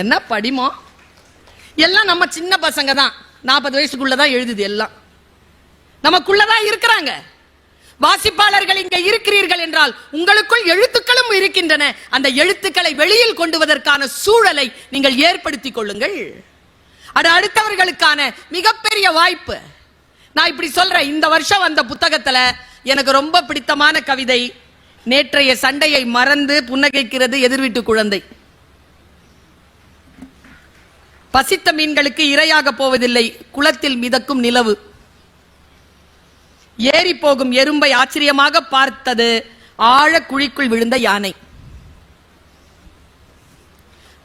என்ன படிமோ? எல்லாம் நம்ம சின்ன பசங்க தான் நாற்பது வயசுக்குள்ளதான் எழுதுது எல்லாம். நமக்குள்ளதான் இருக்கிறாங்க. வாசிப்பாளர்கள் இங்க இருக்கிறீர்கள் என்றால் உங்களுக்குள் எழுத்துக்களும் இருக்கின்றன. அந்த எழுத்துக்களை வெளியில் கொண்டுவதற்கான சூழலை நீங்கள் ஏற்படுத்திக் கொள்ளுங்கள். அது அடுத்தவர்களுக்கான மிகப்பெரிய வாய்ப்பு. நான் இப்படி சொல்றேன் இந்த வருஷம் வந்த புத்தகத்துல எனக்கு ரொம்ப பிடித்தமான கவிதை நேற்றைய சண்டையை மறந்து புன்னகைக்கிறது எதிர்வீட்டு குழந்தை. பசித்த மீன்களுக்கு இரையாக போவதில்லை. குளத்தில் மிதக்கும் நிலவு. ஏறி போகும் எறும்பை ஆச்சரியமாக பார்த்தது. ஆழ குழிக்குள் விழுந்த யானை.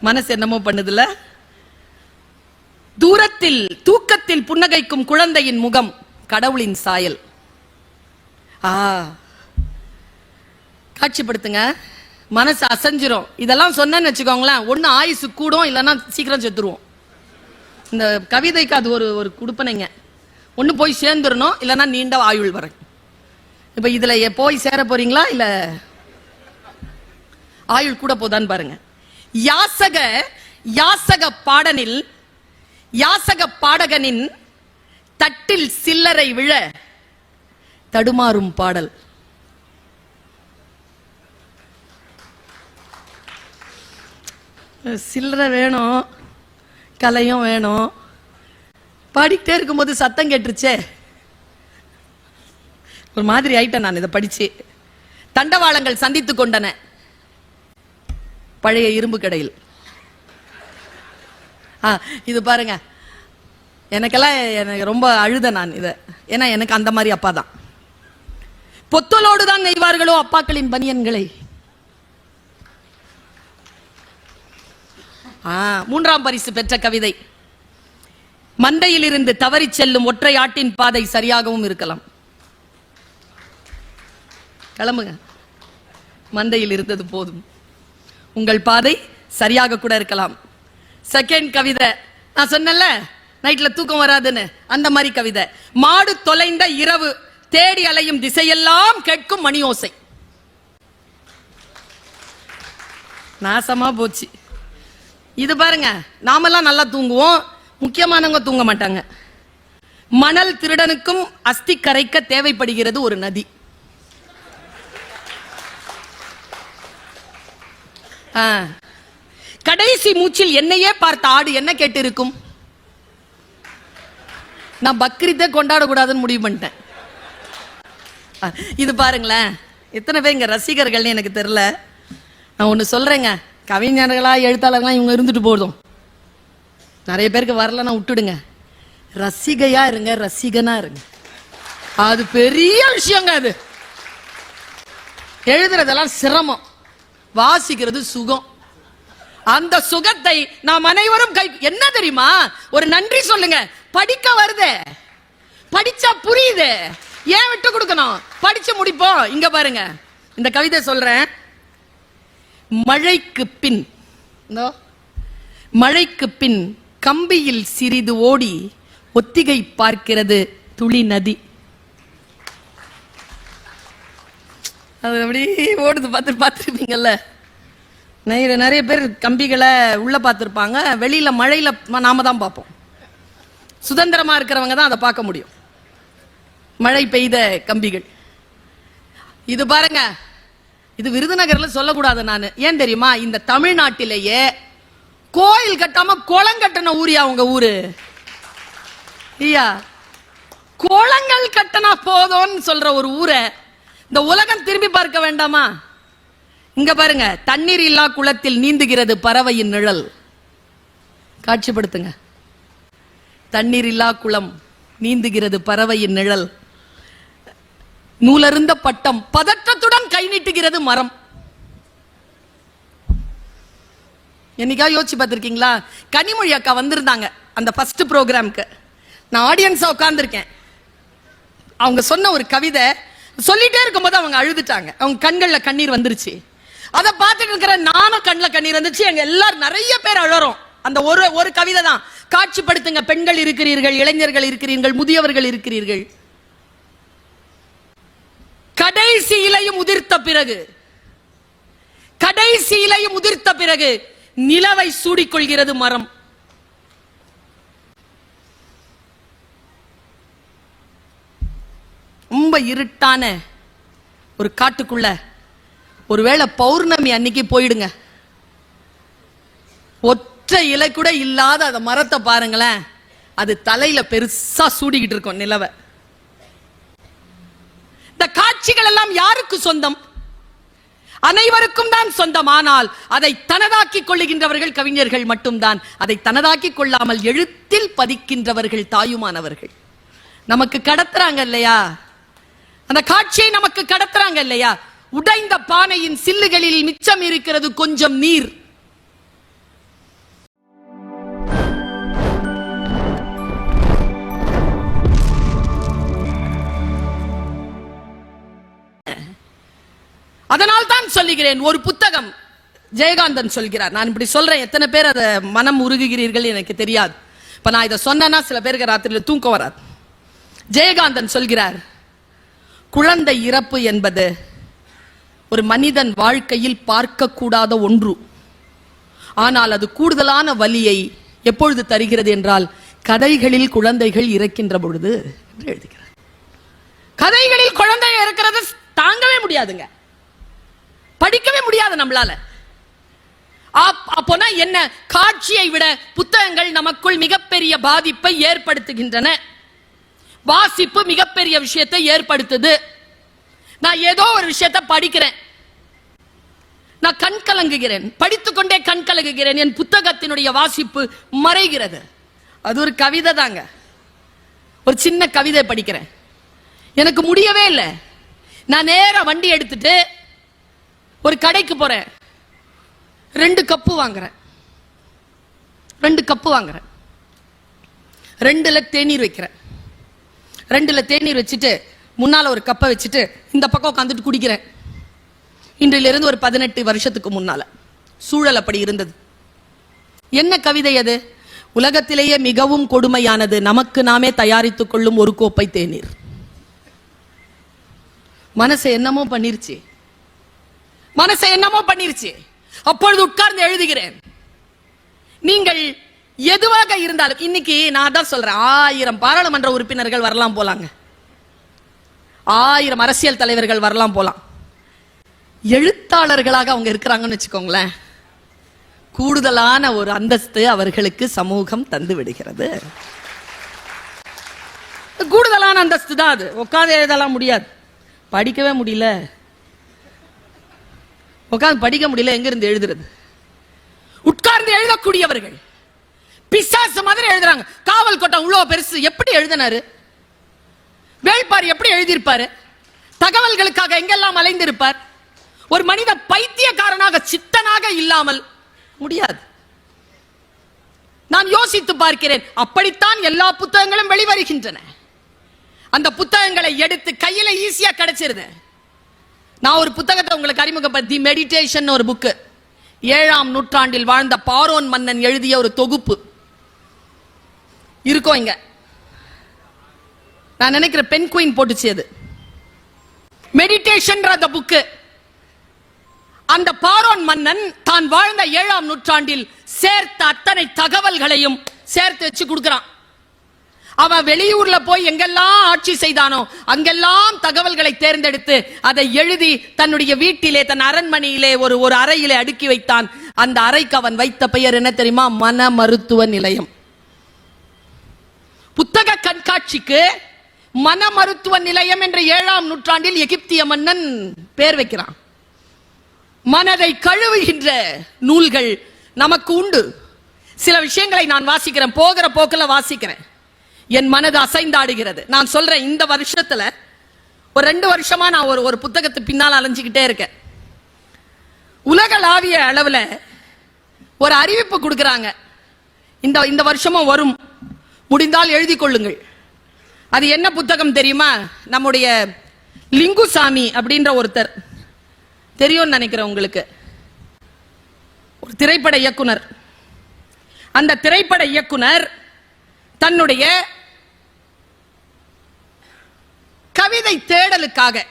மனசு என்னமோ பண்ணுதுல? தூரத்தில் தூக்கத்தில் புன்னகைக்கும் குழந்தையின் முகம் கடவுளின் சாயல். ஆ. காட்சிப்படுத்துங்க. மனசு அசைஞ்சிரும். இதெல்லாம் சொன்னேன்னு வச்சுக்கோங்களேன். ஒன்று ஆயுசு கூடும் இல்லைன்னா சீக்கிரம் செத்துருவோம். இந்த கவிதைக்கு அது ஒரு ஒரு கொடுப்பனைங்க. ஒண்ணு போய் சேர்ந்துடணும் இல்லைன்னா நீண்ட ஆயுள் வர. இப்போ இதுல போய் சேர போறீங்களா இல்லை? ஆயுள் கூட போதான்னு பாருங்க. யாசக யாசக பாடனில் யாசக பாடகனின் தட்டில் சில்லறை விழ தடுமாறும் பாடல். சில்லறை வேணும். கலையும் வேணும். பாடிக்கிட்டே இருக்கும்போது சத்தம் கேட்டுருச்சே. ஒரு மாதிரி ஆயிட்டேன் நான் இதை படிச்சு. தண்டவாளங்கள் சந்தித்து கொண்டன. பழைய இரும்பு கடையில். ஆ இது பாருங்க. எனக்கெல்லாம் எனக்கு ரொம்ப அழுத நான் இதை. ஏன்னா எனக்கு அந்த மாதிரி அப்பா தான். பொத்தலோடு தான் நெய்வார்களோ அப்பாக்களின் பனியன்களை. மூன்றாம் பரிசு பெற்ற கவிதை. மந்தையிலிருந்து தவறிச் செல்லும் ஒற்றை ஆட்டின் பாதை சரியாகவும் இருக்கலாம். கிளம்புங்க. மந்தையில் இருந்தது போதும். உங்கள் பாதை சரியாக கூட இருக்கலாம். செகண்ட் கவிதை. நான் சொன்னேன்ல நைட்ல தூக்கம் வராதுன்னு. அந்த மாதிரி கவிதை. மாடு தொலைந்த இரவு தேடி அலையும் திசையெல்லாம் கேட்கும் மணி ஓசை நாசமா போச்சு. இது பாருங்க நாமெல்லாம் நல்லா தூங்குவோம். முக்கியமானவங்க தூங்க மாட்டாங்க. மணல் திருடனுக்கும் அஸ்தி கரைக்க தேவைப்படுகிறது ஒரு நதி. ஆ. கடைசி மூச்சில் என்னையே பார்த்த ஆடு என்ன கேட்டு இருக்கும் நான் பக்ரீத்தே கொண்டாடக்கூடாதுன்னு முடிவு பண்ணிட்டேன். ஆ, இது பாருங்களேன். எத்தனை பேர் இங்க ரசிகர்கள்னு எனக்கு தெரியல. நான் ஒன்று சொல்றேங்க. கவிஞர்களாக எழுத்தாளர்களாக இவங்க இருந்துட்டு போதும் நிறைய பேருக்கு வரலன்னா விட்டுடுங்க. ரசிகையாக இருங்க ரசிகனாக இருங்க. அது பெரிய விஷயங்க அது. எழுதுறதெல்லாம் சிரமம். வாசிக்கிறது சுகம். அந்த சுகத்தை நாம் அனைவரும் கை என்ன தெரியுமா? ஒரு நன்றி சொல்லுங்க. படிக்க வருதே. படிச்சா புரியுது. ஏன் விட்டு கொடுக்கணும்? படிச்சு முடிப்போம். இங்க பாருங்க. இந்த கவிதை சொல்றேன். மழைக்கு பின். மழைக்கு பின் கம்பியில் சிறிது ஓடி ஒத்திகை பார்க்கிறது துளி நதி. அது அப்படி ஓடுது பார்த்து பார்த்துருப்பீங்கல்ல. நிறைய நிறைய பேர் கம்பிகளை உள்ள பார்த்துருப்பாங்க. வெளியில மழையில நாம தான் பார்ப்போம். சுதந்திரமா இருக்கிறவங்க தான் அதை பார்க்க முடியும். மழை பெய்த கம்பிகள். இது பாருங்க இது விருதுநகர்ல சொல்லக்கூடாது நான். ஏன் தெரியுமா? இந்த தமிழ்நாட்டிலேயே கோயில் கட்டாம குளம் கட்டின ஊரியா உங்க ஊரு? ஐயா குளங்கள் கட்டினா போதும்னு சொல்ற ஒரு ஊரை இந்த உலகம் திரும்பி பார்க்க வேண்டாமா? இங்க பாருங்க தண்ணீர் இல்லா குளத்தில் நீந்துகிறது பறவையின் நிழல். காட்சிப்படுத்துங்க. தண்ணீர் இல்லா குளம் நீந்துகிறது பறவையின் நிழல். நூலருந்த பட்டம் பதற்றத்துடன் கை நீட்டுகிறது மரம். என்னைக்கா யோசிச்சு பார்த்துருக்கீங்களா? கனிமொழி அக்கா வந்திருந்தாங்க அந்த ஃபர்ஸ்ட் ப்ரோக்ராம்க்கு நான் ஆடியன்ஸாக உட்காந்துருக்கேன் அவங்க சொன்ன ஒரு கவிதை சொல்லிட்டே இருக்கும்போது அவங்க அழுதுட்டாங்க. அவங்க கண்களில் கண்ணீர் வந்துருச்சு. அதை பார்த்துட்டு இருக்கிற நானும் கண்ணில் கண்ணீர் வந்துச்சு. எங்க எல்லாரும் நிறைய பேர் அழறோம். அந்த ஒரு ஒரு கவிதை தான். காட்சிப்படுத்துங்க பெண்கள் இருக்கிறீர்கள் இளைஞர்கள் இருக்கிறீர்கள் முதியவர்கள் இருக்கிறீர்கள். கடைசி இலையும் உதிர்த்த பிறகு கடைசி இலையும் உதிர்த்த பிறகு நிலவை சூடிக்கொள்கிறது மரம். ரொம்ப இருட்டான ஒரு காட்டுக்குள்ள ஒருவேளை பௌர்ணமி அன்னைக்கு போயிடுங்க. ஒற்றை இலை கூட இல்லாத அந்த மரத்தை பாருங்களேன் அது தலையில பெருசா சூடிக்கிட்டு இருக்கும் நிலவை. இந்த காட்சிகள் எல்லாம் யாருக்கு சொந்தம்? அனைவருக்கும் தான் சொந்தம். ஆனால் அதை தனதாக்கிக் கொள்ளுகின்றவர்கள் கவிஞர்கள் மட்டும்தான். அதை தனதாக்கிக் கொள்ளாமல் எழுத்தில் பதிக்கின்றவர்கள் தாயுமானவர்கள். நமக்கு கடத்துறாங்க இல்லையா? அந்த காட்சியை நமக்கு கடத்துறாங்க இல்லையா? உடைந்த பானையின் சில்லுகளில் மிச்சம் இருக்கிறது கொஞ்சம் நீர். அதனால் தான் சொல்லுகிறேன் ஒரு புத்தகம் ஜெயகாந்தன் சொல்கிறார். நான் இப்படி சொல்றேன் எத்தனை பேர் அதை மனம் உருகுகிறீர்கள் எனக்கு தெரியாது. இப்ப நான் இதை சொன்னேன்னா சில பேருக்கு ராத்திரியில் தூக்கம் வராது. ஜெயகாந்தன் சொல்கிறார் குழந்தை இறப்பு என்பது ஒரு மனிதன் வாழ்க்கையில் பார்க்கக்கூடாத ஒன்று. ஆனால் அது கூடுதலான வலியை எப்பொழுது தருகிறது என்றால் கதைகளில் குழந்தைகள் இறக்கின்ற பொழுது என்று எழுதுகிறார். கதைகளில் குழந்தை இருக்கிறது தாங்கவே முடியாதுங்க. படிக்கவே முடியாது நம்மளால. அப்போனா என்ன? காட்சியை விட புத்தகங்கள் நமக்குள் மிகப்பெரிய பாதிப்பை ஏற்படுத்துகின்றன. வாசிப்பு மிகப்பெரிய விஷயத்தை ஏற்படுத்துது. நான் ஏதோ ஒரு விஷயத்தை படிக்கிறேன். நான் கண் கலங்குகிறேன். படித்துக்கொண்டே கண் கலங்குகிறேன். என் புத்தகத்தினுடைய வாசிப்பு மறைகிறது. அது ஒரு கவிதை தாங்க. ஒரு சின்ன கவிதை படிக்கிறேன். எனக்கு முடியவே இல்லை. நான் நேர வண்டி எடுத்துட்டு ஒரு கடைக்கு போறேன். ரெண்டு கப்பு வாங்குறேன். ரெண்டு கப்பு வாங்குறேன். ரெண்டுல தேநீர் வைக்கிறேன். ரெண்டுல தேநீர் வச்சுட்டு முன்னால ஒரு கப்பை வச்சுட்டு இந்த பக்கம் உட்காந்துட்டு குடிக்கிறேன். இன்றிலிருந்து ஒரு பதினெட்டு வருஷத்துக்கு முன்னால. சூழல் அப்படி இருந்தது. என்ன கவிதை அது? உலகத்திலேயே மிகவும் கொடுமையானது. நமக்கு நாமே தயாரித்துக் கொள்ளும் ஒரு கோப்பை தேநீர். மனசை என்னமோ பண்ணிருச்சு. மனசை என்னமோ பண்ணிருச்சு. அப்பொழுது உட்கார்ந்து எழுதுகிறேன். நீங்கள் எதுவாக இருந்தாலும் இன்னைக்கு நான் தான் சொல்றேன் ஆயிரம் பாராளுமன்ற உறுப்பினர்கள் வரலாம் போலாங்க. ஆயிரம் அரசியல் தலைவர்கள் வரலாம் போலாம். எழுத்தாளர்களாக அவங்க இருக்கிறாங்கன்னு வச்சுக்கோங்களேன். கூடுதலான ஒரு அந்தஸ்து அவர்களுக்கு சமூகம் தந்து விடுகிறது. கூடுதலான அந்தஸ்து தான் அது. உட்காந்து எழுதலாம் முடியாது. படிக்கவே முடியல. உட்கார்ந்து படிக்க முடியல எங்க இருந்து எழுதுறது? உட்கார்ந்து எழுதக்கூடியவர்கள். பிசாசு மாதிரி எழுதுறாங்க. காவல் கோட்டம் இவ்வளோ பெருசு எப்படி எழுதினாரு? வேள்பார் எப்படி எழுதியிருப்பாரு? தகவல்களுக்காக எங்கெல்லாம் அலைந்திருப்பார்? ஒரு மனித பைத்தியக்காரனாக சித்தனாக இல்லாமல் முடியாது. நான் யோசித்து பார்க்கிறேன். அப்படித்தான் எல்லா புத்தகங்களும் வெளிவருகின்றன. அந்த புத்தகங்களை எடுத்து கையில ஈஸியா கிடைச்சிருது. நான் ஒரு புத்தகத்தை உங்களுக்கு அறிமுகப்படுத்தி மெடிடேஷன் ஒரு புக்கு ஏழாம் நூற்றாண்டில் வாழ்ந்த பாரோன் மன்னன் எழுதிய ஒரு தொகுப்பு. இருக்கும் இங்க. நான் நினைக்கிற பெண் குயின் போட்டுச்சு அது. மெடிடேஷன் அந்த புக்கு அந்த பாரோன் மன்னன் தான் வாழ்ந்த ஏழாம் நூற்றாண்டில் சேர்த்த அத்தனை தகவல்களையும் சேர்த்து வச்சு கொடுக்கிறான். அவன் வெளியூர்ல போய் எங்கெல்லாம் ஆட்சி செய்தானோ அங்கெல்லாம் தகவல்களை தேர்ந்தெடுத்து அதை எழுதி தன்னுடைய வீட்டிலே தன் அரண்மனையிலே ஒரு ஒரு அறையிலே அடுக்கி வைத்தான். அந்த அறைக்கு அவன் வைத்த பெயர் என்ன தெரியுமா? மன மருத்துவ நிலையம். புத்தக கண்காட்சிக்கு மன மருத்துவ நிலையம் என்ற ஏழாம் நூற்றாண்டில் எகிப்திய மன்னன் பேர் வைக்கிறான். மனதை கழுவுகின்ற நூல்கள் நமக்கு உண்டு. சில விஷயங்களை நான் வாசிக்கிறேன். போகிற போக்கில் வாசிக்கிறேன். என் மனது அசைந்தாடுகிறது. நான் சொல்றேன் இந்த வருஷத்துல ஒரு ரெண்டு வருஷமா நான் ஒரு ஒரு புத்தகத்து பின்னால் அலைஞ்சுக்கிட்டே இருக்கேன். உலகளாவிய அளவுல ஒரு அறிவிப்பு கொடுக்குறாங்க. இந்த இந்த வருஷமும் வரும். முடிந்தால் எழுதி கொள்ளுங்கள். அது என்ன புத்தகம் தெரியுமா? நம்முடைய லிங்குசாமி அப்படின்ற ஒருத்தர். தெரியும்னு நினைக்கிறேன் உங்களுக்கு. ஒரு திரைப்பட இயக்குனர். அந்த திரைப்பட இயக்குனர் தன்னுடைய கவிதை தேடலுக்காக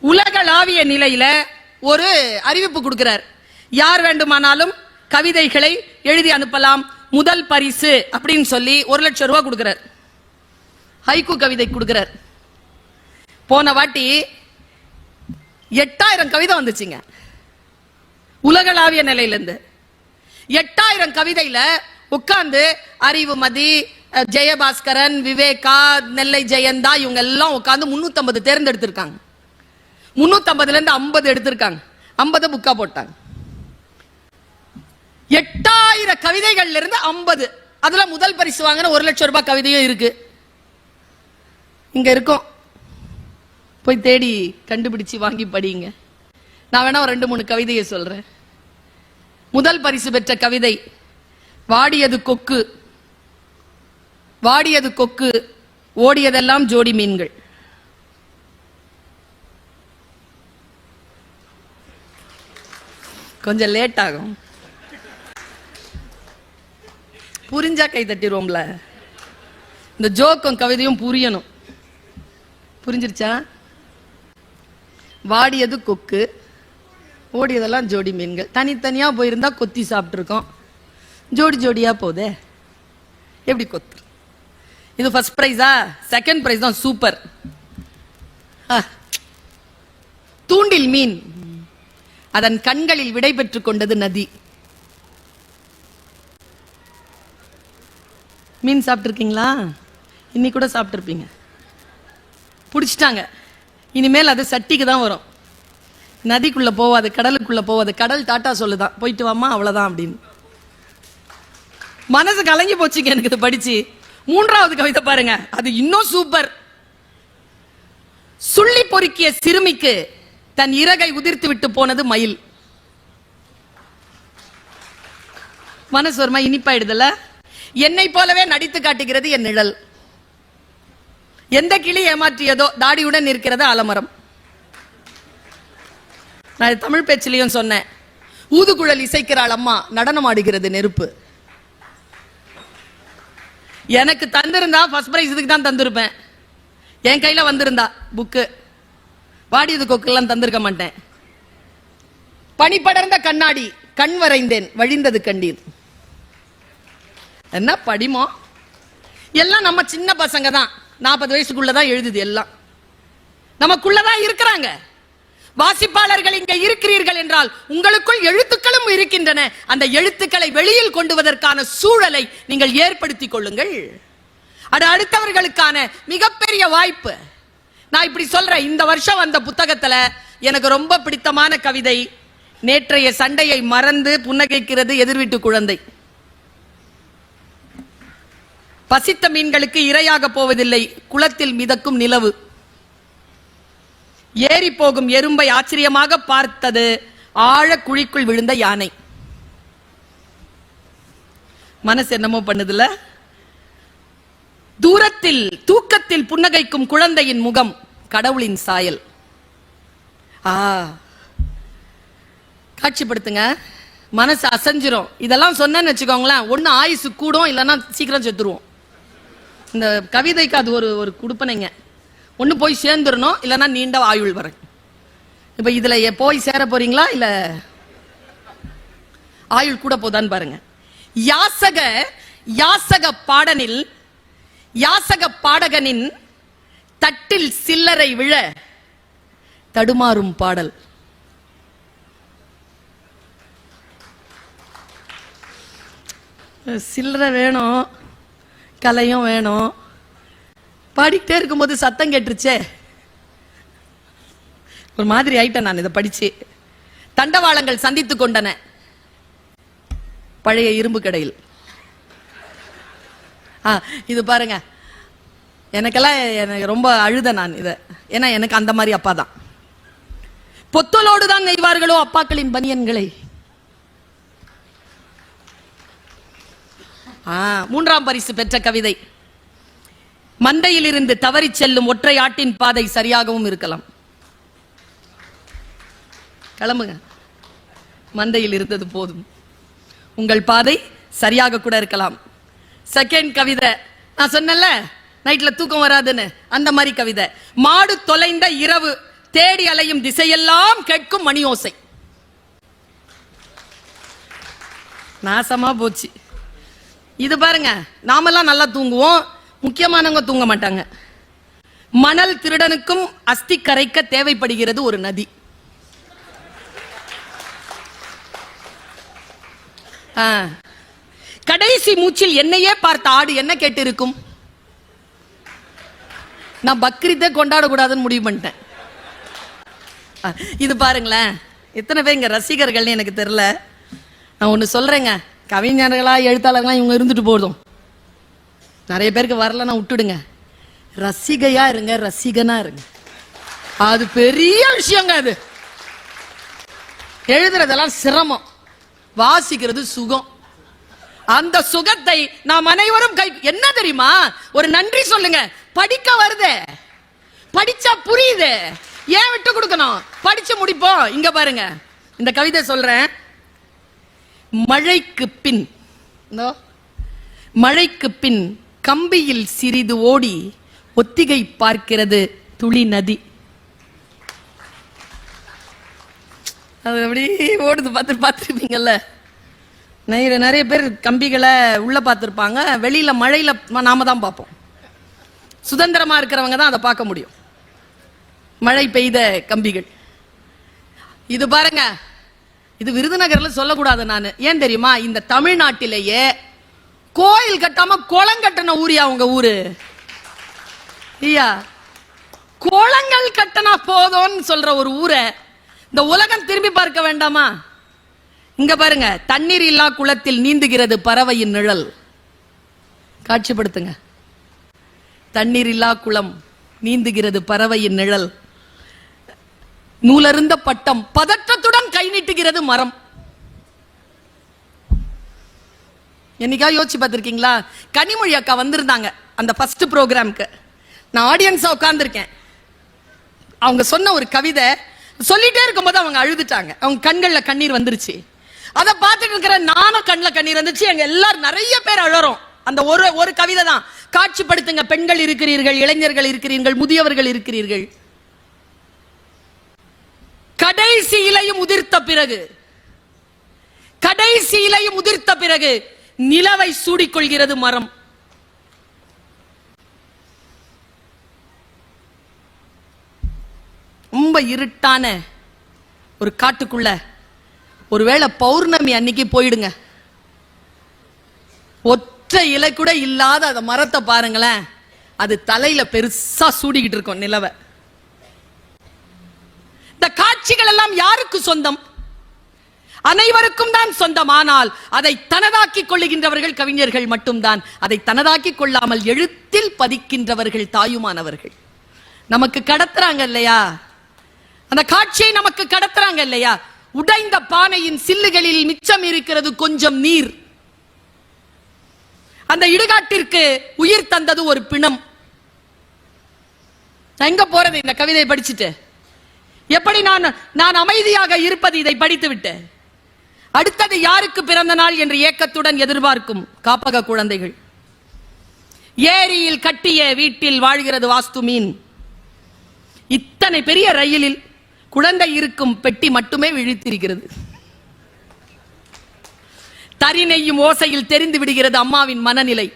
உலகளாவிய நிலையில ஒரு அறிவிப்பு கொடுக்கிறார். யார் வேண்டுமானாலும் கவிதைகளை எழுதி அனுப்பலாம். முதல் பரிசு அப்படின்னு சொல்லி ஒரு லட்சம் ரூபாய் கொடுக்கிறார். ஹைக்கூ கவிதை கொடுக்கிறார். போன வாட்டி எட்டாயிரம் கவிதை வந்துச்சுங்க. உலகளாவிய நிலையிலிருந்து எட்டாயிரம் கவிதையில உட்கார்ந்து அறிவுமதி ஜெயபாஸ்கரன் விவேகா நெல்லை ஜெயந்தா இவங்க எல்லாம் உட்கார்ந்து 350 தேர்ந்தெடுத்திருக்காங்க. 350 இருந்து ஐம்பது எடுத்திருக்காங்க. ஐம்பது புக்கா போட்டாங்க. எட்டாயிரம் கவிதைகள்ல இருந்து ஐம்பது. அதுல முதல் பரிசு வாங்கின ஒரு லட்சம் ரூபாய் கவிதையும் இருக்கு. இங்க இருக்கும். போய் தேடி கண்டுபிடிச்சு வாங்கி படிங்க. நான் வேணா ஒரு ரெண்டு மூணு கவிதையை சொல்றேன். முதல் பரிசு பெற்ற கவிதை வாடியது கொக்கு. வாடியது கொக்கு ஓடியதெல்லாம் ஜோடி மீன்கள். கொஞ்சம் லேட் ஆகும் புரிஞ்சா கை தட்டிடுவோம்ல இந்த ஜோக்கும் கவிதையும் புரியணும். புரிஞ்சிருச்சா? வாடியது கொக்கு ஓடியதெல்லாம் ஜோடி மீன்கள். தனித்தனியாக போயிருந்தா கொத்தி சாப்பிட்ருக்கோம் ஜோடி ஜோடியாக போதே. எப்படி கொத்து? இது ஃபர்ஸ்ட் ப்ரைஸா செகண்ட் ப்ரைஸ் தான் சூப்பர் தூண்டில் மீன். அதன் கண்களில் விடை பெற்றுக் கொண்டது நதி. மீன் சாப்பிட்ருக்கீங்களா இன்னி கூட சாப்பிட்ருப்பீங்க பிடிச்சிட்டாங்க. இனிமேல் அது சட்டிக்கு தான் வரும். நதிக்குள்ளே போவாது கடலுக்குள்ளே போவாது. கடல் டாட்டா சொல்லுதான். போயிட்டு வாமா அவ்வளோதான் அப்படின்னு. மனசு கலங்கி போச்சுங்க எனக்கு இது படிச்சு. மூன்றாவது கவிதை பாருங்க. அது இன்னும் சூப்பர். சுள்ளி பொறுக்கிய சிறுமிக்கு தன் இறகை உதிர்த்து விட்டு போனது மயில். மனசு ஒருமா இனிப்பாயிடுதுல என்னை போலவே நடித்து காட்டுகிறது என் நிழல். எந்த கிளி ஏமாற்றியதோ தாடியுடன் இருக்கிறது ஆலமரம். நான் தமிழ் பேச்சிலையும் சொன்னேன். ஊதுகுழல் இசைக்கிறாள் அம்மா நடனம் ஆடுகிறது நெருப்பு. எனக்கு தந்திருந்தா ஃபர்ஸ்ட் ப்ரைஸ் இதுக்கு தான் தந்திருப்பேன். என் கையில் வந்திருந்தா புக்கு வாடியது கொக்கெல்லாம் தந்திருக்க மாட்டேன். பனி படர்ந்த கண்ணாடி கண் வரைந்தேன் வழிந்தது கண்டீர் என்ன படிமோ? எல்லாம் நம்ம சின்ன பசங்க தான். நாற்பது வயசுக்குள்ளதான் எழுதுது எல்லாம். நமக்குள்ளதான் இருக்கிறாங்க. வாசிப்பாளர்கள் இங்கே இருக்கிறீர்கள் என்றால் உங்களுக்குள் எழுத்துக்களும் இருக்கின்றன. அந்த எழுத்துக்களை வெளியில் கொண்டுவதற்கான சூழலை நீங்கள் ஏற்படுத்திக் கொள்ளுங்கள். அது அடுத்தவர்களுக்கான மிகப்பெரிய வாய்ப்பு. நான் இப்படி சொல்றேன் இந்த வருஷம் வந்த புத்தகத்துல எனக்கு ரொம்ப பிடித்தமான கவிதை நேற்றைய சண்டையை மறந்து புன்னகைக்கிறது எதிர்வீட்டு குழந்தை. பசித்த மீன்களுக்கு இரையாக போவதில்லை குளத்தில் மிதக்கும் நிலவு. ஏறி போகும் எறும்பை ஆச்சரியமாக பார்த்தது. ஆழ குழிக்குள் விழுந்த யானை. மனசு என்னமோ பண்ணுதுல? தூரத்தில் தூக்கத்தில் புன்னகைக்கும் குழந்தையின் முகம் கடவுளின் சாயல். ஆ. காட்சிப்படுத்துங்க. மனசு அசைஞ்சிரும். இதெல்லாம் சொன்னேன்னு வச்சுக்கோங்களேன். ஒன்று ஆயுசு கூடும் இல்லைன்னா சீக்கிரம் செத்துருவோம். இந்த கவிதைக்கு அது ஒரு ஒரு கொடுப்பனைங்க. ஒண்ணு போய் சேர்ந்துடணும் இல்லைன்னா நீண்ட ஆயுள் வரை. இப்போ இதுல போய் சேர போறீங்களா இல்லை? ஆயுள் கூட போதான்னு பாருங்க. யாசக யாசக பாடனில் யாசக பாடகனின் தட்டில் சில்லறை விழ தடுமாறும் பாடல். சில்லறை வேணும் கலையும் வேணும் பாடிக்கிட்டே இருக்கும்போது சத்தம் கேட்டுருச்சே. ஒரு மாதிரி ஆயிட்டேன் நான் இதை படிச்சு. தண்டவாளங்கள் சந்தித்துக் கொண்டன. பழைய இரும்பு கடையில். ஆ இது பாருங்க. எனக்கெல்லாம் எனக்கு ரொம்ப அழுத நான் இதை. ஏன்னா எனக்கு அந்த மாதிரி அப்பா தான். பொத்தலோடு தான் நெய்வார்களோ அப்பாக்களின் பனியன்களை? மூன்றாம் பரிசு பெற்ற கவிதை. மந்தையில் இருந்து தவறிச் செல்லும் ஒற்றை ஆட்டின் பாதை சரியாகவும் இருக்கலாம். கிளம்புங்க. மந்தையில் இருந்தது போதும். உங்கள் பாதை சரியாக கூட இருக்கலாம். செகண்ட் கவிதை. நான் சொன்னேன்ல நைட்ல தூக்கம் வராதுன்னு. அந்த மாதிரி கவிதை. மாடு தொலைந்த இரவு தேடி அலையும் திசையெல்லாம் கேட்கும் மணி ஓசை. நாசமா போச்சு. இது பாருங்க நாமெல்லாம் நல்லா தூங்குவோம். முக்கியமானவங்க தூங்க மாட்டாங்க. மணல் திருடனுக்கும் அஸ்தி கரைக்க தேவைப்படுகிறது ஒரு நதி. ஆ. கடைசி மூச்சில் என்னையே பார்த்த ஆடு என்ன கேட்டு இருக்கும் நான் பக்ரீத்தை கொண்டாடக்கூடாதுன்னு முடிவு பண்ணிட்டேன். இது பாருங்களேன். எத்தனை பேர் இங்க ரசிகர்கள்னு எனக்கு தெரியல. நான் ஒன்று சொல்றேங்க. கவிஞர்களா எழுத்தாளர்களா இவங்க இருந்துட்டு போதும். நிறைய பேருக்கு வரலன்னா விட்டுடுங்க. ரசிகையா இருங்க ரசிகனா இருங்க. அது பெரிய விஷயங்க அது. எழுதுறதெல்லாம் சிரமம். வாசிக்கிறது சுகம். அந்த சுகத்தை நாம் அனைவரும் கை என்ன தெரியுமா? ஒரு நன்றி சொல்லுங்க. படிக்க வருதே. படிச்சா புரியுது. ஏன் விட்டு கொடுக்கணும்? படிச்சு முடிப்போம். இங்க பாருங்க. இந்த கவிதை சொல்றேன். மழைக்கு பின். மழைக்கு பின் கம்பியில் சிறிது ஓடி ஒத்திகை பார்க்கிறது துளி நதி. அது அப்படி ஓடுது பார்த்து பார்த்துருப்பீங்கல்ல. நிறைய நிறைய பேர் கம்பிகளை உள்ள பார்த்துருப்பாங்க. வெளியில மழையில நாம தான் பார்ப்போம். சுதந்திரமா இருக்கிறவங்க தான் அதை பார்க்க முடியும். மழை பெய்த கம்பிகள். இது பாருங்க இது விருதுநகர்ல சொல்லக்கூடாது நான். ஏன் தெரியுமா? இந்த தமிழ்நாட்டிலேயே கோயில் கட்டாம குளம் கட்டின ஊரியா உங்க ஊரு? ஐயா குளங்கள் கட்டினா போதும்னு சொல்ற ஒரு ஊரை இந்த உலகம் திரும்பி பார்க்க வேண்டாமா? இங்க பாருங்க தண்ணீர் இல்லா குளத்தில் நீந்துகிறது பறவையின் நிழல். காட்சிப்படுத்துங்க. தண்ணீர் இல்லா குளம் நீந்துகிறது பறவையின் நிழல். நூலருந்த பட்டம் பதற்றத்துடன் கை நீட்டுகிறது மரம். என்னைக்கா யோசிச்சு பார்த்திருக்கீங்களா? கனிமொழி அக்கா வந்திருந்தாங்க அந்த ஃபர்ஸ்ட் ப்ரோக்ராம்க்கு நான் ஆடியன்ஸாக உட்காந்துருக்கேன் அவங்க சொன்ன ஒரு கவிதை சொல்லிட்டே இருக்கும்போது அவங்க அழுதுட்டாங்க. அவங்க கண்களில் கண்ணீர் வந்துருச்சு. அதை பார்த்துட்டு இருக்கிற நானும் கண்ணில் கண்ணீர் வந்துச்சு. எங்கள் எல்லாரும் நிறைய பேர் அழறோம். அந்த ஒரு ஒரு கவிதை தான். காட்சிப்படுத்துங்க பெண்கள் இருக்கிறீர்கள் இளைஞர்கள் இருக்கிறீர்கள் முதியவர்கள் இருக்கிறீர்கள். கடைசி இலையும் உதிர்த்த பிறகு. கடைசி இலையும் உதிர்த்த பிறகு நிலவை சூடிக்கொள்கிறது மரம். ரொம்ப இருட்டான ஒரு காட்டுக்குள்ள ஒருவேளை பௌர்ணமி அன்னைக்கு போயிடுங்க. ஒற்றை இலை கூட இல்லாத அந்த மரத்தை பாருங்களேன். அது தலையில பெருசா சூடிக்கிட்டு இருக்கும் நிலவை. இந்த காட்சிகள் எல்லாம் யாருக்கு சொந்தம்? அனைவருக்கும் தான் சொந்தமானால் அதை தனதாக்கிக் கொள்ளுகின்றவர்கள் கவிஞர்கள் மட்டும்தான். அதை தனதாக்கிக் கொள்ளாமல் எழுத்தில் பதிக்கின்றவர்கள் தாயுமானவர்கள். நமக்கு கடத்துறாங்க இல்லையா? அந்த காட்சியை நமக்கு கடத்துறாங்க இல்லையா? உடைந்த பானையின் சில்லுகளில் மிச்சம் இருக்கிறது கொஞ்சம் நீர். அந்த இடுகாட்டிற்கு உயிர் தந்தது ஒரு பிணம். எங்க போறது இந்த கவிதையை படிச்சுட்டு? எப்படி நான் நான் அமைதியாக இருப்பது இதை படித்து விட்டேன் அடுத்தது யாருக்கு பிறந்த நாள் என்று ஏக்கத்துடன் எதிர்பார்க்கும் காப்பக குழந்தைகள்? ஏரியில் கட்டிய வீட்டில் வாழ்கிறது வாஸ்து மீன். இத்தனை பெரிய ரயிலில் குழந்தை இருக்கும் பெட்டி மட்டுமே விழித்திருக்கிறது. தறி நெய்யும் ஓசையில் தெரிந்து விடுகிறது அம்மாவின் மனநிலை.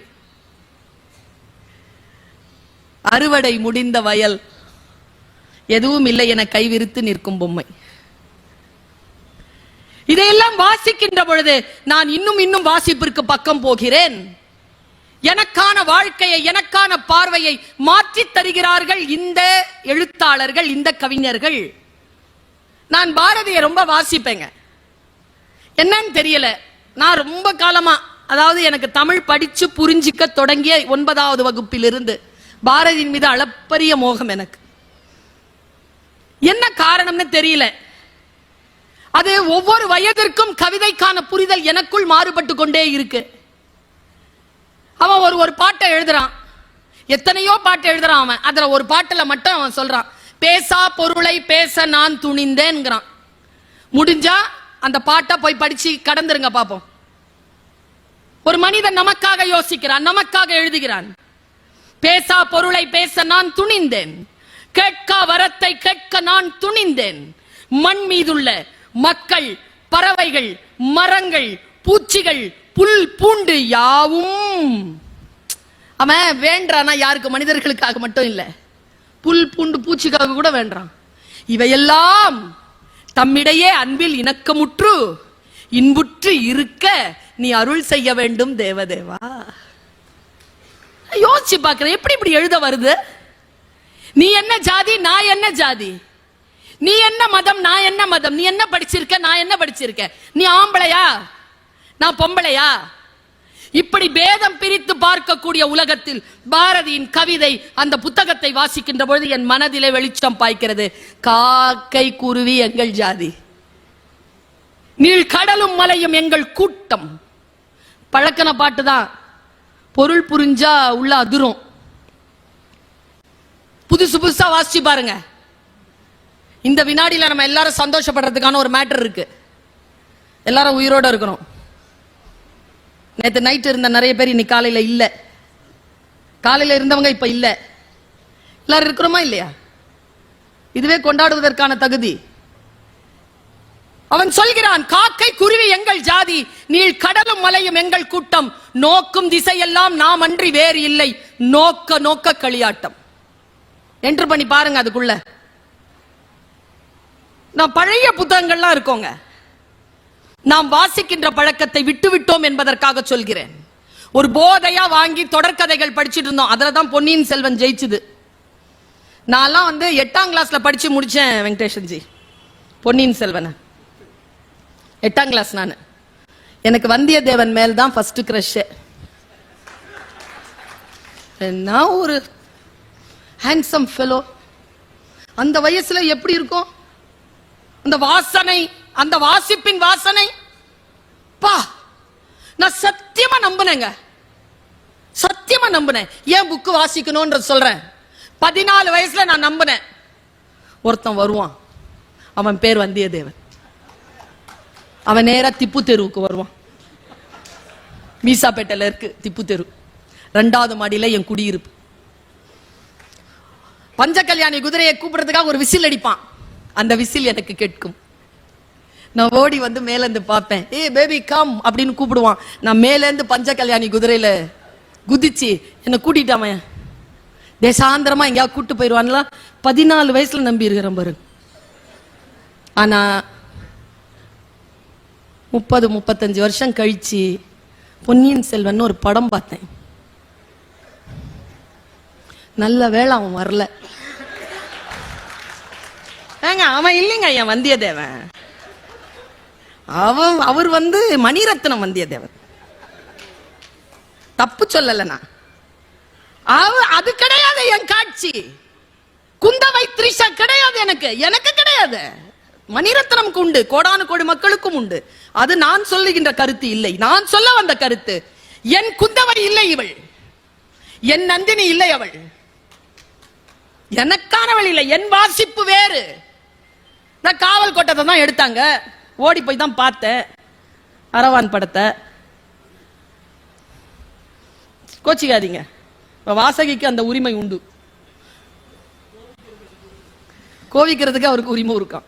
அறுவடை முடிந்த வயல். எதுவும் இல்லை என கைவிரித்து நிற்கும் பொம்மை. இதையெல்லாம் வாசிக்கின்ற பொழுது நான் இன்னும் இன்னும் வாசிப்பிற்கு பக்கம் போகிறேன். எனக்கான வாழ்க்கையை எனக்கான பார்வையை மாற்றித் தருகிறார்கள் இந்த எழுத்தாளர்கள் இந்த கவிஞர்கள். நான் பாரதியை ரொம்ப வாசிப்பேங்க. என்னன்னு தெரியல. நான் ரொம்ப காலமா அதாவது எனக்கு தமிழ் படிச்சு புரிஞ்சிக்க தொடங்கிய ஒன்பதாவது வகுப்பிலிருந்து பாரதியின் மீது அளப்பரிய மோகம் எனக்கு. என்ன காரணம்னு தெரியல. அது ஒவ்வொரு வயதிற்கும் கவிதைக்கான புரிதல் எனக்குள் மாறுபட்டு கொண்டே இருக்கு. அவன் ஒரு ஒரு பாட்டை எழுதுறான். எத்தனையோ பாட்டு எழுதுறான் அவன். அதுல ஒரு பாட்டுல மட்டும் அவன் சொல்றான். பேசா பொருளை பேச நான் துணிந்தேன்கிறான் முடிஞ்சா அந்த பாட்டை போய் படிச்சு கடந்துருங்க பார்ப்போம் ஒரு மனிதன் நமக்காக யோசிக்கிறான் நமக்காக எழுதுகிறான். பேசா பொருளை பேச நான் துணிந்தேன். கேட்கா வரத்தை கேட்க நான் துணிந்தேன். மண் மீதுள்ள மக்கள் பறவைகள் மரங்கள் பூச்சிகள் புல் பூண்டு யாவும். அவன் வேண்டானா யாருக்கு? மனிதர்களுக்காக மட்டும் இல்லை. புல் பூண்டு பூச்சிக்காக கூட வேண்டான் இவையெல்லாம் தம்மிடையே அன்பில் இணக்கமுற்று இன்புற்று இருக்க நீ அருள் செய்ய வேண்டும் தேவதேவா. யோசிச்சு பார்க்கிறேன் எப்படி இப்படி எழுத வருது? நீ என்ன ஜாதி நான் என்ன ஜாதி? நீ என்ன மதம் நான் என்ன மதம்? நீ என்ன படிச்சிருக்க நான் என்ன படிச்சிருக்கேன் நீ ஆம்பளையா? நான் பொம்பளையா? இப்படி பேதம் பிரித்து பார்க்கக்கூடிய உலகத்தில் பாரதியின் கவிதை அந்த புத்தகத்தை வாசிக்கின்ற பொழுது என் மனதிலே வெளிச்சம் பாய்க்கிறது. காக்கை குருவி எங்கள் ஜாதி. நீள் கடலும் மலையும் எங்கள் கூட்டம். பழக்கன பாட்டு தான் பொருள் புரிஞ்சா உள்ள அதிரும். புதுசு புதுசா வாசிச்சு பாருங்க. இந்த வினாடியில நம்ம எல்லாரும் சந்தோஷப்படுறதுக்கான ஒரு மேட்டர் இருக்கு. எல்லாரும் உயிரோட இருக்கணும். நேத்து நைட் இருந்த நிறைய பேர் இன்னைக்கு காலையில இல்ல. காலையில் இருந்தவங்க இப்ப இல்ல. எல்லாரும் இருக்கிறோமா இல்லையா? இதுவே கொண்டாடுவதற்கான தகுதி. அவன் சொல்கிறான் காக்கை குருவி எங்கள் ஜாதி நீள் கடலும் மலையும் எங்கள் கூட்டம். நோக்கும் திசையெல்லாம் நாம் அன்றி வேறு இல்லை. நோக்க நோக்க களியாட்டம். என்ட்ரு பண்ணி பாருங்க அதுக்குள்ள. நான் பழைய புத்தகங்கள்லாம் இருக்கோங்க. நாம் வாசிக்கின்ற பழக்கத்தை விட்டு விட்டோம் என்பதற்காக சொல்கிறேன். ஒரு போதையா வாங்கி தொடர்கதைகள் படிச்சுட்டு இருந்தோம். அதில் தான் பொன்னியின் செல்வன் ஜெயிச்சுது. நான்லாம் வந்து எட்டாம் கிளாஸ்ல படிச்சு முடிச்சேன் வெங்கடேஷன் ஜி பொன்னியின் செல்வனை. எட்டாம் கிளாஸ் நான். எனக்கு வந்தியத்தேவன் மேல் தான் ஃபர்ஸ்ட் கிரஷ் என்ன ஒரு ஹேண்ட்ஸம் ஃபெலோ அந்த வயசுல எப்படி இருக்கும்? அந்த வாசனை அந்த வாசிப்பின் வாசனை. பா நான் சத்தியமா நம்பினேங்க. சத்தியமா நம்பினேன். ஏன் புக்கு வாசிக்கணும்ன்றது சொல்றேன். பதினாலு வயசுல நான் நம்பினேன். ஒருத்தன் வருவான். அவன் பேர் வந்தியத்தேவன். அவன் நேரா திப்பு தெருவுக்கு வருவான். மீசாப்பேட்டையில் இருக்கு திப்பு தெரு ரெண்டாவது மாடியில என் குடியிருப்பு. பஞ்ச கல்யாணி குதிரையை கூப்பிடுறதுக்காக ஒரு விசில் அடிப்பான். அந்த விசில் எனக்கு கேட்கும். நான் ஓடி வந்து மேல இருந்து பார்ப்பேன் ஏ பேபி கம் அப்படின்னு கூப்பிடுவான். நான் மேல இருந்து பஞ்ச கல்யாணி குதிரையில குதிச்சு என்னை கூட்டிட்டாமன் தேசாந்திரமாக எங்கேயாவது கூப்பிட்டு போயிடுவான்ல. பதினாலு வயசுல நம்பி இருக்கிறேன் பாரு. ஆனா முப்பது முப்பத்தஞ்சு வருஷம் கழிச்சு பொன்னியின் செல்வன் ஒரு படம் பார்த்தேன். நல்ல வேளை அவன் வரல. ஏங்க அவன் இல்லைங்க என் வந்தியத்தேவன். அவன் அவர் வந்து மணிரத்னம் வந்தியத்தேவன். தப்பு சொல்லல நான். அவ அது கிடையாது என் காட்சி. குந்தவை த்ரிஷா கிடையாது எனக்கு. எனக்கு கிடையாது. மணிரத்னமுக்கு உண்டு கோடானு கோடி மக்களுக்கும் உண்டு. அது நான் சொல்லுகின்ற கருத்து இல்லை. நான் சொல்ல வந்த கருத்து என் குந்தவை இல்லை இவள். என் நந்தினி இல்லை அவள். எனக்கானவள் இல்லை. என் வாசிப்பு வேறு. நான் காவல் கோட்டத்தை தான் எடுத்தாங்க. ஓடி போய் தான் பார்த்தேன். அரவான் படத்தை. கோச்சிக்காதீங்க. வாசகிக்கு அந்த உரிமை உண்டு. கோவிக்கிறதுக்கு அவருக்கு உரிமை இருக்கான்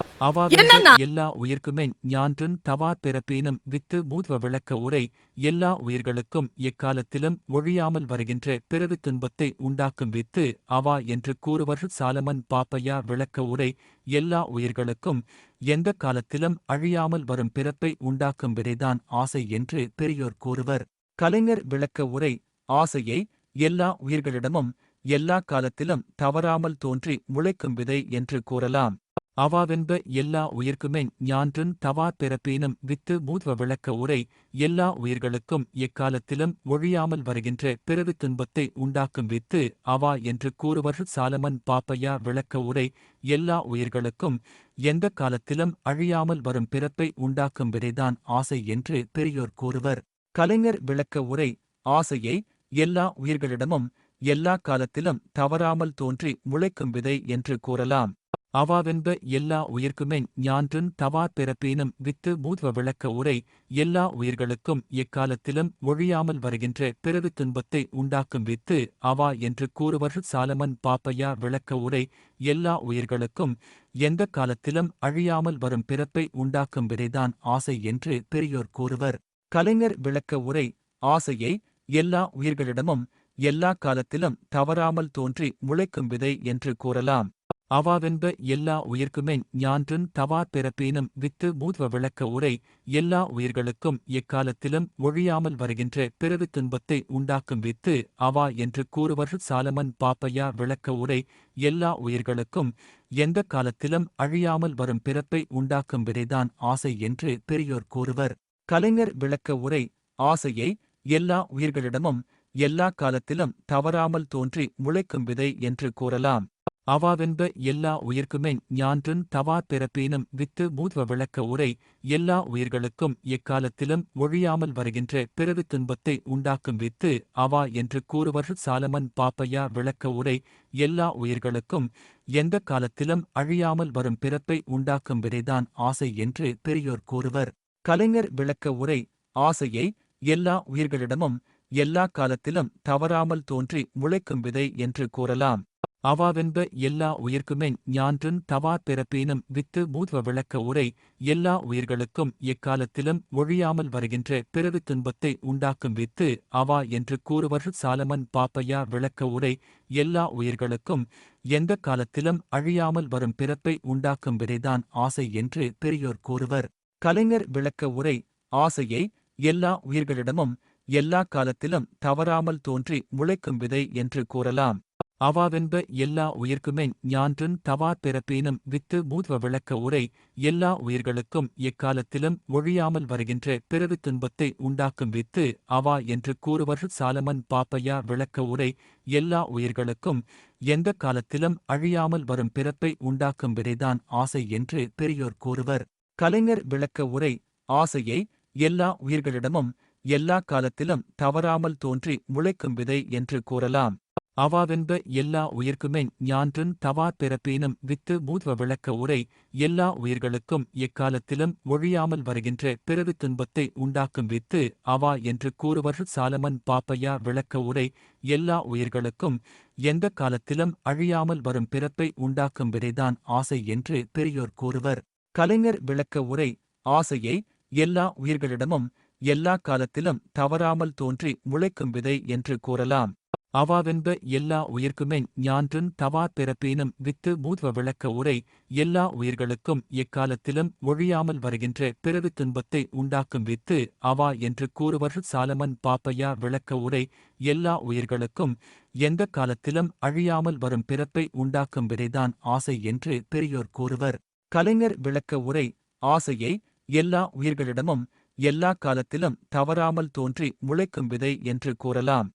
என்னன்னா? அவாவிற்கு எல்லா உயிர்க்குமே ஞான்றும் தவா பிறப்பேனும் வித்து மூத்வ விளக்க உரை எல்லா உயிர்களுக்கும் எக்காலத்திலும் ஒழியாமல் வருகின்ற பிறவி துன்பத்தை உண்டாக்கும் வித்து அவா என்று கூறுவர் சாலமன் பாப்பையா விளக்க உரை எல்லா உயிர்களுக்கும் எந்த காலத்திலும் அழியாமல் வரும் பிறப்பை உண்டாக்கும் விதைதான் ஆசை என்று பெரியோர் கூறுவர். கலைஞர் விளக்க உரை ஆசையை எல்லா உயிர்களிடமும் எல்லா காலத்திலும் தவறாமல் தோன்றி முளைக்கும் விதை என்று கூறலாம். அவாவென்ப எல்லா உயிர்க்குமே ஞான்றும் தவா பிறப்பீனும் வித்து மூத்வ விளக்க உரை எல்லா உயிர்களுக்கும் எக்காலத்திலும் ஒழியாமல் வருகின்ற பிறவி துன்பத்தை உண்டாக்கும் வித்து அவா என்று கூறுவர் சாலமன் பாப்பையா விளக்க உரை எல்லா உயிர்களுக்கும் எந்த காலத்திலும் அழியாமல் வரும் பிறப்பை உண்டாக்கும் விதைதான் ஆசை என்று பெரியோர் கூறுவர். கலைஞர் விளக்க உரை ஆசையை எல்லா உயிர்களிடமும் எல்லா காலத்திலும் தவறாமல் தோன்றி முளைக்கும் விதை என்று கூறலாம். அவாவென்ப எல்லா உயிர்க்குமே ஞான்றும் தவா பிறப்பேனும் வித்து மூத்வ விளக்க உரை எல்லா உயிர்களுக்கும் எக்காலத்திலும் ஒழியாமல் வருகின்ற பிறவி துன்பத்தை உண்டாக்கும் வித்து அவா என்று கூறுவர் சாலமன் பாப்பையா விளக்க உரை எல்லா உயிர்களுக்கும் எந்த காலத்திலும் அழியாமல் வரும் பிறப்பை உண்டாக்கும் விதைதான் ஆசை என்று பெரியோர் கூறுவர். கலைஞர் விளக்க உரை ஆசையை எல்லா உயிர்களிடமும் எல்லா காலத்திலும் தவறாமல் தோன்றி முளைக்கும் விதை என்று கூறலாம். அவாவென்ப எல்லா உயிர்க்குமே ஞான்றன் தவா பிறப்பேனும் வித்து மூத்வ விளக்க உரை எல்லா உயிர்களுக்கும் எக்காலத்திலும் ஒழியாமல் வருகின்ற பிறவி துன்பத்தை உண்டாக்கும் வித்து அவா என்று கூறுவர் சாலமன் பாப்பையா விளக்க உரை எல்லா உயிர்களுக்கும் எந்த காலத்திலும் அழியாமல் வரும் பிறப்பை உண்டாக்கும் விதைதான் ஆசை என்று பெரியோர் கூறுவர். கலைஞர் விளக்க உரை ஆசையை எல்லா உயிர்களிடமும் எல்லா காலத்திலும் தவறாமல் தோன்றி முளைக்கும் விதை என்று கூறலாம். அவாவென்ப எல்லா உயிர்க்குமே ஞான்றும் தவா பிறப்பேனும் வித்து மூத்வ விளக்க உரை எல்லா உயிர்களுக்கும் எக்காலத்திலும் ஒழியாமல் வருகின்ற பிறவி துன்பத்தை உண்டாக்கும் வித்து அவா என்று கூறுவர் சாலமன் பாப்பையா விளக்க உரை எல்லா உயிர்களுக்கும் எந்த காலத்திலும் அழியாமல் வரும் பிறப்பை உண்டாக்கும் விதைதான் ஆசை என்று பெரியோர் கூறுவர். கலைஞர் விளக்க உரை ஆசையை எல்லா உயிர்களிடமும் எல்லா காலத்திலும் தவறாமல் தோன்றி முளைக்கும் விதை என்று கூறலாம். அவாவென்ப எல்லா உயிர்க்குமே ஞான்றன் தவா பிறப்பேனும் வித்து மூத்வ விளக்க உரை எல்லா உயிர்களுக்கும் எக்காலத்திலும் ஒழியாமல் வருகின்ற பிறவி துன்பத்தை உண்டாக்கும் வித்து அவா என்று கூறுவர் சாலமன் பாப்பையா விளக்க உரை எல்லா உயிர்களுக்கும் எந்த காலத்திலும் அழியாமல் வரும் பிறப்பை உண்டாக்கும் விதைதான் ஆசை என்று பெரியோர் கூறுவர். கலைஞர் விளக்க உரை ஆசையை எல்லா உயிர்களிடமும் எல்லா காலத்திலும் தவறாமல் தோன்றி முளைக்கும் விதை என்று கூறலாம். அவாவென்ப எல்லா உயிர்க்குமே ஞான்றன் தவா பிறப்பேனும் வித்து மூத்வ விளக்க உரை எல்லா உயிர்களுக்கும் எக்காலத்திலும் ஒழியாமல் வருகின்ற பிறவி துன்பத்தை உண்டாக்கும் வித்து அவா என்று கூறுவர் சாலமன் பாப்பையா விளக்க உரை எல்லா உயிர்களுக்கும் எந்த காலத்திலும் அழியாமல் வரும் பிறப்பை உண்டாக்கும் விதைதான் ஆசை என்று பெரியோர் கூறுவர். கலைஞர் விளக்க உரை ஆசையை எல்லா உயிர்களிடமும் எல்லா காலத்திலும் தவறாமல் தோன்றி முளைக்கும் விதை என்று கூறலாம். அவாவென்ப எல்லா உயிர்க்குமே ஞான்றும் தவா பிறப்பேனும் வித்து பூத்வ விளக்க உரை எல்லா உயிர்களுக்கும் எக்காலத்திலும் ஒழியாமல் வருகின்ற பிறவி துன்பத்தை உண்டாக்கும் வித்து அவா என்று கூறுவர் சாலமன் பாப்பையா விளக்க உரை எல்லா உயிர்களுக்கும் எந்த காலத்திலும் அழியாமல் வரும் பிறப்பை உண்டாக்கும் விதைதான் ஆசை என்று பெரியோர் கூறுவர். கலைஞர் விளக்க உரை ஆசையை எல்லா உயிர்களிடமும் எல்லா காலத்திலும் தவறாமல் தோன்றி முளைக்கும் விதை என்று கூறலாம். அவாவென்ப எல்லா உயிர்க்குமே ஞான்றும் தவா பிறப்பேனும் வித்து மூத்வ விளக்க உரை எல்லா உயிர்களுக்கும் எக்காலத்திலும் ஒழியாமல் வருகின்ற பிறவி துன்பத்தை உண்டாக்கும் வித்து அவா என்று கூறுவர் சாலமன் பாப்பையா விளக்க உரை எல்லா உயிர்களுக்கும் எந்த காலத்திலும் அழியாமல் வரும் பிறப்பை உண்டாக்கும் விதைதான் ஆசை என்று பெரியோர் கூறுவர். கலைஞர் விளக்க உரை ஆசையை எல்லா உயிர்களிடமும் எல்லா காலத்திலும் தவறாமல் தோன்றி முளைக்கும் விதை என்று கூறலாம்.